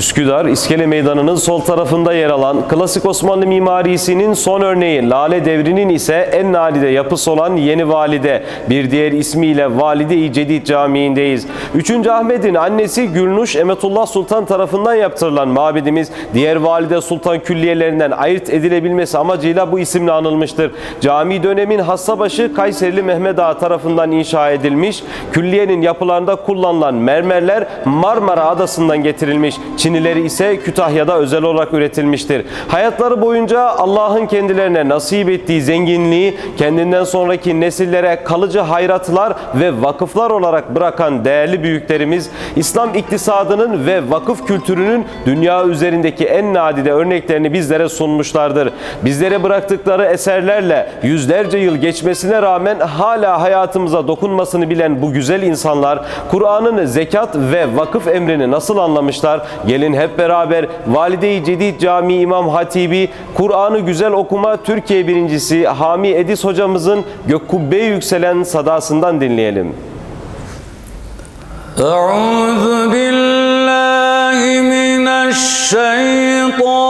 Üsküdar, İskele Meydanı'nın sol tarafında yer alan klasik Osmanlı mimarisinin son örneği Lale Devri'nin ise en nadide yapısı olan Yeni Valide, bir diğer ismiyle Valide-i Cedid Camii'ndeyiz. 3. Ahmet'in annesi Gülnuş Emetullah Sultan tarafından yaptırılan mabedimiz diğer Valide Sultan külliyelerinden ayırt edilebilmesi amacıyla bu isimle anılmıştır. Cami dönemin Hassabaşı Kayserili Mehmet Ağa tarafından inşa edilmiş. Külliyenin yapılarında kullanılan mermerler Marmara Adası'ndan getirilmiş. Çinileri ise Kütahya'da özel olarak üretilmiştir. Hayatları boyunca Allah'ın kendilerine nasip ettiği zenginliği kendinden sonraki nesillere kalıcı hayratlar ve vakıflar olarak bırakan değerli büyüklerimiz İslam iktisadının ve vakıf kültürünün dünya üzerindeki en nadide örneklerini bizlere sunmuşlardır. Bizlere bıraktıkları eserlerle yüzlerce yıl geçmesine rağmen hala hayatımıza dokunmasını bilen bu güzel insanlar Kur'an'ın zekat ve vakıf emrini nasıl anlamışlar? Gelin Gelin hep beraber Valide-i Cedid Camii İmam Hatibi, Kur'an'ı güzel okuma Türkiye birincisi Hami Edis hocamızın gök Gökkubbe yükselen sadasından dinleyelim. Euzu billahi mineşşeytanirracim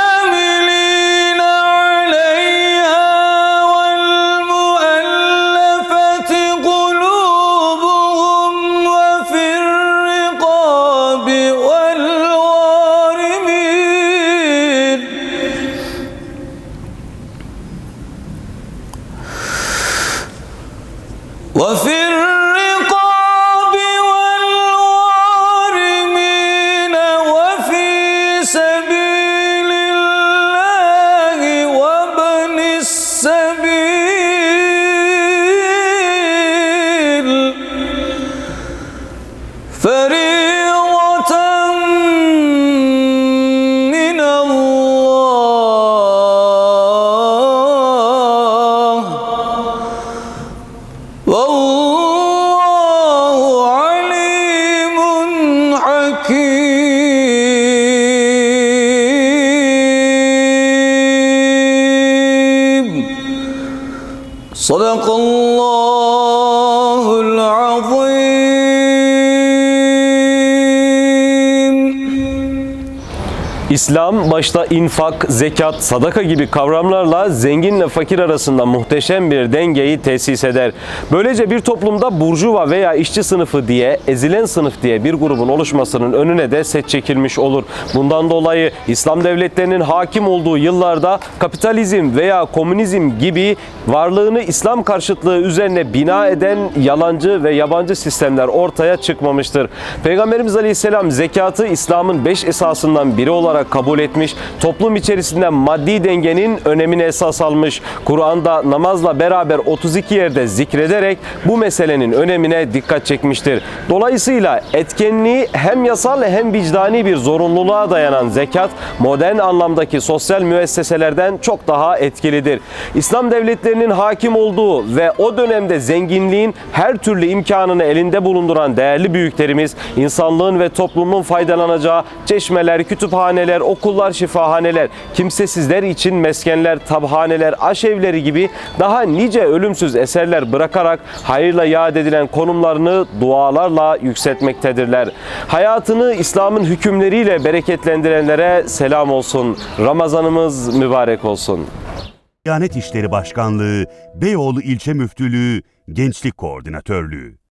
والعاملين عليها والمؤلفة قلوبهم وفي الرقاب وفي Sadakallah İslam başta infak, zekat, sadaka gibi kavramlarla zenginle fakir arasında muhteşem bir dengeyi tesis eder. Böylece bir toplumda burjuva veya işçi sınıfı diye, ezilen sınıf diye bir grubun oluşmasının önüne de set çekilmiş olur. Bundan dolayı İslam devletlerinin hakim olduğu yıllarda kapitalizm veya komünizm gibi varlığını İslam karşıtlığı üzerine bina eden yalancı ve yabancı sistemler ortaya çıkmamıştır. Peygamberimiz Aleyhisselam zekatı İslam'ın beş esasından biri olarak kabul etmiş, toplum içerisinde maddi dengenin önemini esas almış. Kur'an'da namazla beraber 32 yerde zikrederek bu meselenin önemine dikkat çekmiştir. Dolayısıyla etkenliği hem yasal hem vicdani bir zorunluluğa dayanan zekat modern anlamdaki sosyal müesseselerden çok daha etkilidir. İslam devletlerinin hakim olduğu ve o dönemde zenginliğin her türlü imkanını elinde bulunduran değerli büyüklerimiz insanlığın ve toplumun faydalanacağı çeşmeler, kütüphaneler, okullar, şifahaneler, kimsesizler için meskenler, tabhaneler, aşevleri gibi daha nice ölümsüz eserler bırakarak hayırla yad edilen konumlarını dualarla yükseltmektedirler. Hayatını İslam'ın hükümleriyle bereketlendirenlere selam olsun. Ramazanımız mübarek olsun. Diyanet İşleri Başkanlığı, Beyoğlu İlçe Müftülüğü, Gençlik Koordinatörlüğü.